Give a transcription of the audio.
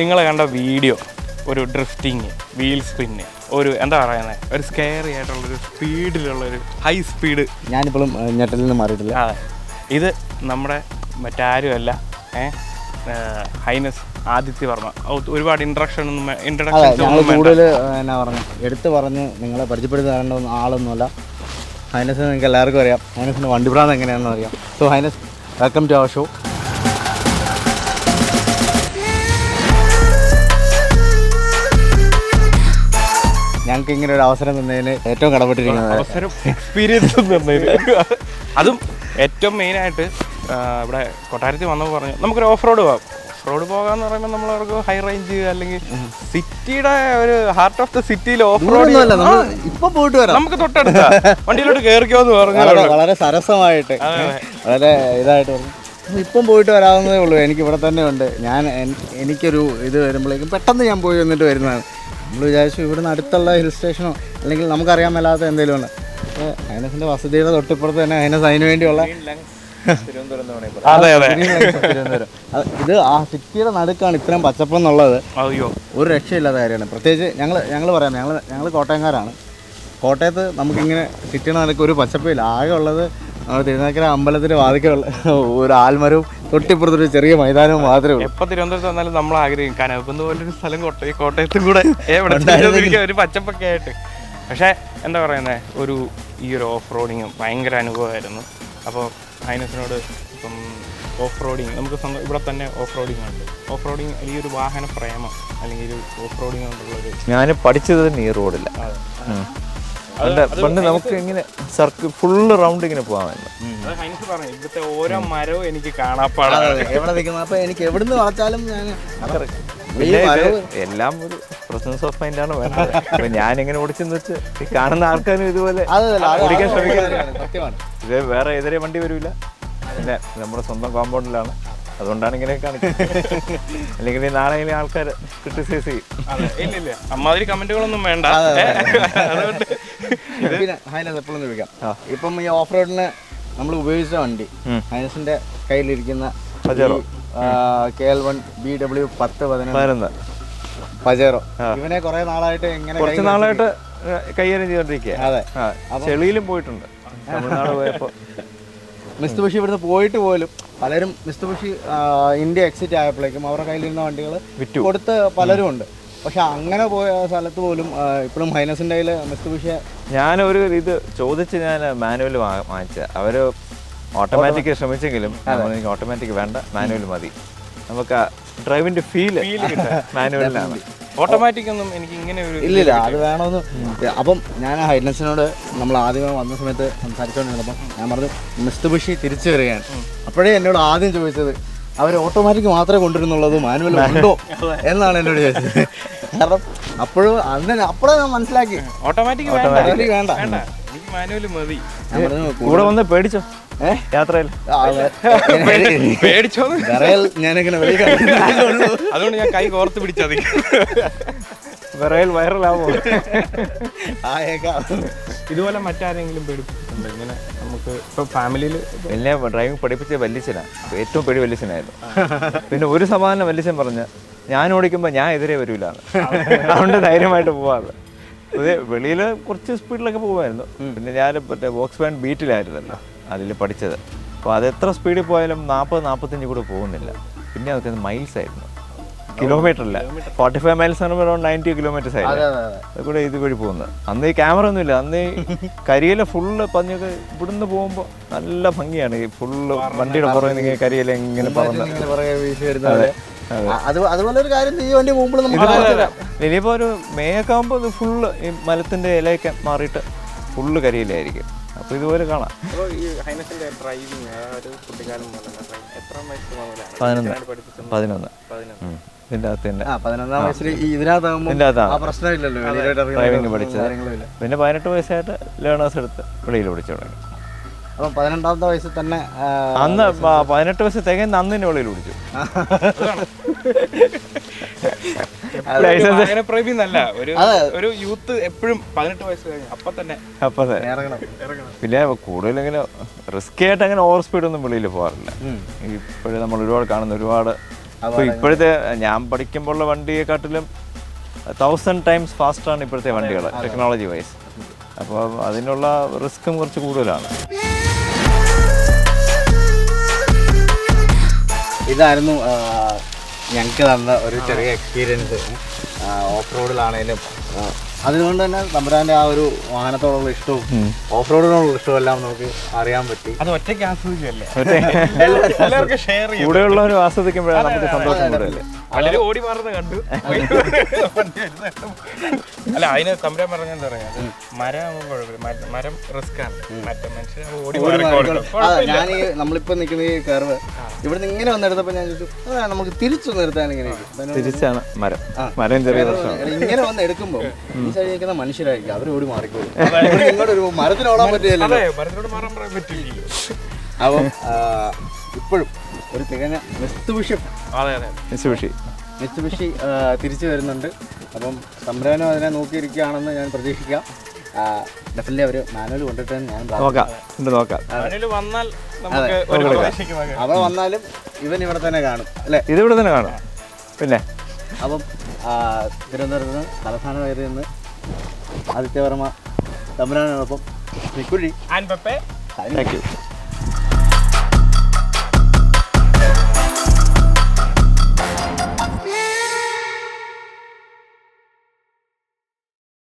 നിങ്ങൾ കണ്ട വീഡിയോ ഒരു ഡ്രിഫ്റ്റിങ് വീൽ സ്പിന്ന് ഒരു എന്താ പറയുന്നത് ഒരു സ്കെയറി ആയിട്ടുള്ള ഒരു സ്പീഡിലുള്ള ഒരു ഹൈ സ്പീഡ് ഞാനിപ്പോഴും ഞെട്ടലിൽ നിന്ന് മാറിയിട്ടില്ല. അതെ. ഇത് നമ്മുടെ മറ്റാരുമല്ല ഏ ഹൈനസ് ആദിത്യ വർമ്മ. ഒരുപാട് ഇൻട്രക്ഷൻ ഇൻട്രഡക്ഷൻ കൂടുതൽ എന്നാ പറഞ്ഞു എടുത്ത് പറഞ്ഞ് നിങ്ങളെ പരിചയപ്പെടുത്തി തരേണ്ട ആളൊന്നുമല്ല. ഹൈനസ് നിങ്ങൾക്ക് എല്ലാവർക്കും അറിയാം. ഹൈനസിന്റെ വണ്ടി ഭ്രാന്ത് എങ്ങനെയാണെന്ന് അറിയാം. So highness welcome to our show ഞങ്ങൾക്ക് ഇങ്ങനെ ഒരു അവസരം തന്നതിന് ഏറ്റവും കടപ്പെട്ടിരിക്കുന്നത് അവസരം എക്സ്പീരിയൻസ് തന്നതിന്. അതും ഏറ്റവും മെയിനായിട്ട് ഇവിടെ കൊട്ടാരത്തിൽ വന്നപ്പോൾ പറഞ്ഞു നമുക്കൊരു ഓഫ് റോഡ് പോകാം ഓഫ് റോഡ് പോകാന്ന് പറയുമ്പോൾ നമ്മൾ അവർക്ക് ഹൈ റേഞ്ച് അല്ലെങ്കിൽ സിറ്റിയുടെ ഒരു ഹാർട്ട് ഓഫ് ദ സിറ്റിയിൽ ഓഫ് റോഡ് ഇപ്പൊ പോയിട്ട് വരാം. നമുക്ക് തൊട്ടടുത്ത. വണ്ടിയിലോട്ട് കയറിക്കോ എന്ന് പറഞ്ഞു. വളരെ സരസമായിട്ട് വളരെ ഇതായിട്ട് പറഞ്ഞു "അപ്പൊ ഇപ്പം പോയിട്ട് വരാവുന്നതേ ഉള്ളൂ. എനിക്ക് ഇവിടെ തന്നെ ഉണ്ട്. ഞാൻ എനിക്കൊരു ഇത് വരുമ്പോഴേക്കും പെട്ടെന്ന് ഞാൻ പോയി വന്നിട്ട് വരുന്നതാണ്. നമ്മൾ വിചാരിച്ചു ഇവിടുന്ന് അടുത്തുള്ള ഹിൽ സ്റ്റേഷനോ അല്ലെങ്കിൽ നമുക്കറിയാൻ മേലാത്ത എന്തെങ്കിലും ഉണ്ട് അപ്പോൾ വസതിയുടെ തൊട്ടിപ്പുറത്ത് തന്നെ അയനസ് അതിന് വേണ്ടിയുള്ള അതെ. അത്. ഇത് ആ സിറ്റിയുടെ നടുക്കാണ് ഇത്രയും പച്ചപ്പെന്നുള്ളത് അയ്യോ. ഒരു രക്ഷയില്ലാത്ത കാര്യമാണ്. പ്രത്യേകിച്ച് ഞങ്ങൾ ഞങ്ങൾ പറയാം ഞങ്ങൾ ഞങ്ങൾ കോട്ടയംകാരാണ്. കോട്ടയത്ത് നമുക്കിങ്ങനെ സിറ്റിയുടെ നടുക്ക് ഒരു പച്ചപ്പില്ല ആകെ ഉള്ളത് നമ്മുടെ തിരുനാക്കര അമ്പലത്തിന് വാതിക്കുള്ള ഒരു ആൽമരവും തൊട്ടിപ്പുറത്തൊരു ചെറിയ മൈതാനവും മാത്രമേ ഉള്ളൂ. എപ്പോൾ തിരുവനന്തപുരത്ത് വന്നാലും നമ്മൾ ആഗ്രഹിക്കും കനകപ്പെന്ന് പോലൊരു സ്ഥലം കോട്ടയം കോട്ടയത്തും കൂടെ എവിടെ ഒരു പച്ചപ്പൊക്കെ ആയിട്ട്. പക്ഷേ എന്താ പറയുന്നത് ഒരു ഈ ഒരു ഓഫ് റോഡിങ് ഭയങ്കര അനുഭവമായിരുന്നു. അപ്പോൾ ഹൈനസിനോട് ഇപ്പം ഓഫ് റോഡിങ് നമുക്ക് സ്വന്തം ഇവിടെ തന്നെ ഓഫ് റോഡിങ് ഉണ്ട്. ഓഫ് റോഡിങ് ഈ ഒരു വാഹന പ്രേമം അല്ലെങ്കിൽ ഒരു ഓഫ് റോഡിങ് കൊണ്ടുള്ളൊരു ഞാൻ പഠിച്ചത് നീ റോഡില്ല പണ്ട് പണ്ട് നമുക്ക് ഇങ്ങനെ സർക്കിൾ ഫുള്ള് റൗണ്ട് ഇങ്ങനെ പോകാമായിരുന്നു ഇവിടുത്തെ ഓരോ മരവും എനിക്ക് കാണാപ്പാടാണ് എവിടെ നിൽക്കുന്നത് അപ്പോൾ എനിക്ക് എവിടുന്ന് വളച്ചാലും ഞാൻ എല്ലാം ഒരു പ്രസൻസ് ഓഫ് മൈൻഡ് ആണ് വേണ്ടത്. അപ്പൊ ഞാൻ ഇങ്ങനെ ഓടിച്ചെന്ന് വെച്ച് ഈ കാണുന്ന ആൾക്കാരും ഇതുപോലെ അതല്ല ഓടിക്കാൻ സത്യമാണ്. ഇത് വേറെ എതിരെ വണ്ടി വരില്ല പിന്നെ നമ്മുടെ സ്വന്തം കോമ്പൗണ്ടിലാണ്. അതുകൊണ്ടാണ് ഇങ്ങനെ കാണിക്കുന്നത്. അല്ലെങ്കിൽ ഈ നാളെ ആൾക്കാർ ക്രിട്ടിസൈസ് ചെയ്യും. അമ്മാതിരി കമന്റുകളൊന്നും വേണ്ട. അതുകൊണ്ട് പിന്നെ ഹൈനസ് എപ്പോഴും ചോദിക്കാം ഇപ്പം ഈ ഓഫ് റോഡിന് നമ്മൾ ഉപയോഗിച്ച വണ്ടി. ഹൈനസിന്റെ കയ്യിലിരിക്കുന്ന Pajero. K L one B W പത്ത് പതിനൊന്ന് പജേറോ. ഇവനെ കുറെ നാളായിട്ട് എങ്ങനെ കുറച്ച് നാളായിട്ട് കൈകാര്യം ചെയ്തോണ്ടിരിക്കുക അതെ. ചെളിയിലും പോയിട്ടുണ്ട്. തമിഴ്നാട് പോയപ്പോ. മിസ്തു ബഷി ഇവിടുന്ന് പോയിട്ട് പോലും പലരും മിസ്റ്റർ ബഷി ഇന്ത്യ എക്സിറ്റ് ആയപ്പോഴേക്കും അവരുടെ കയ്യിലിരുന്ന വണ്ടികൾ. കൊടുത്ത് പലരും ഉണ്ട്. പക്ഷെ അങ്ങനെ പോയ സ്ഥലത്ത് പോലും ഇപ്പോഴും മൈനസ് കയ്യിൽ പക്ഷേ ഞാനൊരു ഇത് ചോദിച്ച് ഞാൻ മാനുവൽ വാങ്ങിച്ച അവർ ഓട്ടോമാറ്റിക് ശ്രമിച്ചെങ്കിലും എനിക്ക് ഓട്ടോമാറ്റിക് വേണ്ട മാനുവൽ മതി. നമുക്ക് ഡ്രൈവിന്റെ ഫീൽ മാനുവലിലാണ്. ഓട്ടോമാറ്റിക് ഒന്നും എനിക്ക് ഇങ്ങനെ ഒരു ഇല്ലില്ല അത് വേണമെന്ന് അപ്പം ഞാൻ ആ ഹൈനസിനോട് നമ്മൾ ആദ്യമേ വന്ന സമയത്ത് സംസാരിച്ചുകൊണ്ടിരുന്നപ്പം ഞാൻ പറഞ്ഞു മിസ്റ്റർ ബുഷി തിരിച്ചു വരികയാണ്. അപ്പോഴേ എന്നോട് ആദ്യം ചോദിച്ചത് അവർ ഓട്ടോമാറ്റിക് മാത്രമേ കൊണ്ടുവരുന്നുള്ളത് മാനുവൽ ഉണ്ടോ? എന്നാണ് എന്നോട് ചോദിച്ചത്. കാരണം അപ്പോഴും അന്ന് അപ്പോഴേ ഞാൻ മനസ്സിലാക്കി. ഓട്ടോമാറ്റിക് വേണ്ട. വേണ്ട. വേണ്ട. എനിക്ക് മാനുവൽ മതി. കൂടെ വന്ന് പേടിച്ചോ? ഏ? യാത്രയിൽ. വിറയൽ ഞാനിങ്ങനെ അതുകൊണ്ട് ഞാൻ കൈ കോർത്ത് പിടിച്ചത് വിറയൽ വൈറലാവോ? ആയേക്കാം ഇതുപോലെ മറ്റാരെങ്കിലും പേടിപ്പിച്ചിട്ടുണ്ടോ? ഇങ്ങനെ നമുക്ക് ഇപ്പൊ ഫാമിലിയിൽ എന്നെ ഡ്രൈവിംഗ് പഠിപ്പിച്ച വല്യച്ഛനാണ് ഏറ്റവും പേടി വല്യച്ഛനായിരുന്നു. പിന്നെ ഒരു സമാധാനം വല്യച്ഛൻ പറഞ്ഞ ഞാൻ ഓടിക്കുമ്പോൾ ഞാൻ എതിരെ വരില്ല അതുകൊണ്ട് ധൈര്യമായിട്ട് പോവാറ് അത് വെളിയിൽ കുറച്ച് സ്പീഡിലൊക്കെ പോകുമായിരുന്നു. പിന്നെ ഞാൻ മറ്റേ വോക്സ് വാൻ ബീറ്റിലായിരുന്നല്ലോ അതിൽ പഠിച്ചത്. അപ്പോൾ അത് എത്ര സ്പീഡിൽ പോയാലും നാൽപ്പത് നാൽപ്പത്തഞ്ച് കൂടെ പോകുന്നില്ല. പിന്നെ അതൊക്കെ മൈൽസ് ആയിരുന്നു. കിലോമീറ്റർ അല്ല ഫോർട്ടി ഫൈവ് മൈൽസ് ആണ് പറയുമ്പോൾ നയന്റി കിലോമീറ്റേഴ്സ് ആയിരുന്നു അതെ അതെ അത്. കൂടെ ഇത് വഴി പോകുന്നത് അന്ന് ഈ ക്യാമറ ഒന്നുമില്ല അന്ന് ഈ കരിയില ഫുള്ള് പഞ്ഞൊക്കെ ഇവിടുന്ന് പോകുമ്പോൾ നല്ല ഭംഗിയാണ്. ഈ ഫുള്ള് വണ്ടിയുടെ പുറമെ കരിയില ഇങ്ങനെ പറന്ന്. അത്. അതുപോലെ ഒരു കാര്യം ഈ വണ്ടി പോകുമ്പോൾ നമുക്ക്. ഇനിയിപ്പോൾ ഒരു മേയൊക്കെ ആകുമ്പോൾ ഇത് ഫുള്ള് ഈ മലത്തിന്റെ ഇലയൊക്കെ മാറിയിട്ട് ഫുള്ള് കരിയിലായിരിക്കും. അപ്പോൾ ഇതുപോലെ കാണാം. അപ്പോൾ ഈ ഹൈനസിന്റെ ഡ്രൈവിംഗ് ഒരു കുട്ടിക്കാലം മുതൽ എത്ര വയസ്സ് മുതലാണ്? പതിനൊന്ന്. പതിനൊന്ന്. ഇതിന്റെ അകത്ത് തന്നെ. ഡ്രൈവിംഗ് പഠിച്ചത്. പിന്നെ പതിനെട്ട് വയസ്സായിട്ട് ലേണേഴ്സ് എടുത്ത് വെളിയിൽ പഠിച്ചു തുടങ്ങി. അപ്പം പതിനെട്ടാമത്തെ വയസ്സിൽ തന്നെ അന്ന് പതിനെട്ട് വയസ്സ് തികയുന്ന അന്ന് തന്നെ വെളിയിൽ പിടിച്ചു ഒരു അതെ. ഒരു യൂത്ത് എപ്പോഴും പതിനെട്ട് വയസ്സ് കഴിഞ്ഞു അപ്പൊ തന്നെ. അപ്പൊ തന്നെ. ഇറങ്ങണം. പിന്നെ കൂടുതൽ ഇങ്ങനെ റിസ്കി ആയിട്ട് അങ്ങനെ ഓവർ സ്പീഡ് ഒന്നും വെളിയിൽ പോകാറില്ല. ഇപ്പോഴും നമ്മൾ ഒരുപാട് കാണുന്ന ഒരുപാട് അപ്പൊ ഇപ്പോഴത്തെ ഞാൻ പഠിക്കുമ്പോഴുള്ള വണ്ടിയെക്കാട്ടിലും തൗസൻഡ് ടൈംസ് ഫാസ്റ്റാണ് ഇപ്പോഴത്തെ വണ്ടികൾ ടെക്നോളജി വൈസ് അപ്പോൾ അതിനുള്ള റിസ്ക്കും കുറച്ച് കൂടുതലാണ്. ഇതായിരുന്നു ഞങ്ങൾക്ക് തന്ന ഒരു ചെറിയ എക്സ്പീരിയൻസ് ഓഫ് റോഡിലാണേലും അതുകൊണ്ട് തന്നെ തമ്പുരാന്റെ ആ ഒരു വാഹനത്തോടുള്ള ഇഷ്ടവും ഓഫ് റോഡിനോടുള്ള ഇഷ്ടവും എല്ലാം നമുക്ക് അറിയാൻ പറ്റി. അത് ഒറ്റയ്ക്ക് ആസ്വദിക്കല്ലേ എല്ലാവർക്കും ഷെയർ ചെയ്യും. കൂടെയുള്ളവർ ആസ്വദിക്കുമ്പോഴാണ് നമുക്ക് സന്തോഷം കൂടുതലല്ലേ പലരും ഓടി മാറുന്ന കണ്ടു. അല്ല അതിന് തമ്പുരാൻ പറഞ്ഞ എന്താ പറയാ? മരം കുഴപ്പമില്ല. മര- റിസ്ക് ആണ്. മറ്റേ മനുഷ്യർ ഓടി. ഞാൻ ഈ നമ്മളിപ്പോ നിൽക്കുന്ന ഈ കർവ് ഇവിടുന്ന് ഇങ്ങനെ വന്നെടുത്തപ്പോ ഞാൻ ചോദിച്ചു നമുക്ക് തിരിച്ചു നിർത്താൻ ഇങ്ങനെ ഇരിക്കും." അപ്പൊ എന്നോട് തിരിച്ചാണ് മരം. മരം ചെറിയ ഇങ്ങനെ വന്ന് എടുക്കുമ്പോൾ ഈ സൈഡിൽ നിൽക്കുന്ന മനുഷ്യരായിരിക്കും. അവർ ഓടി മാറിക്കോളും. നിങ്ങളുടെ ഒരു മരത്തിന് ഓടാൻ പറ്റില്ലല്ലോ. അപ്പം ഇപ്പോഴും ഒരു തികഞ്ഞ മിസ്തുവിഷി അതെ അതെ. മിസുബിഷി മിസ്തുവിഷി തിരിച്ചു വരുന്നുണ്ട്. അപ്പം സംരംഭം അതിനെ നോക്കിയിരിക്കുകയാണെന്ന് ഞാൻ പ്രതീക്ഷിക്കാം. ഡെഫിനറ്റ്ലി അവർ മാനുവൽ കൊണ്ടിട്ട് ഞാൻ പ്രാർത്ഥിക്കുന്നു. നോക്കാം. ഉണ്ട് നോക്കാം. അതിൽ വന്നാൽ നമുക്ക് ഒരു പ്രതീക്ഷിക്കാം അവിടെ വന്നാലും ഇവൻ ഇവിടെ തന്നെ കാണും അല്ലേ? ഇതിവിടെ തന്നെ കാണും. പിന്നെ? അപ്പം തിരുവനന്തപുരത്ത് നിന്ന് തലസ്ഥാന വേദിയിൽ നിന്ന് ആദിത്യവർമ്മ തമ്പുരാനോടൊപ്പം നിക്കുഴി ആൻഡ് പപ്പേ താങ്ക് യു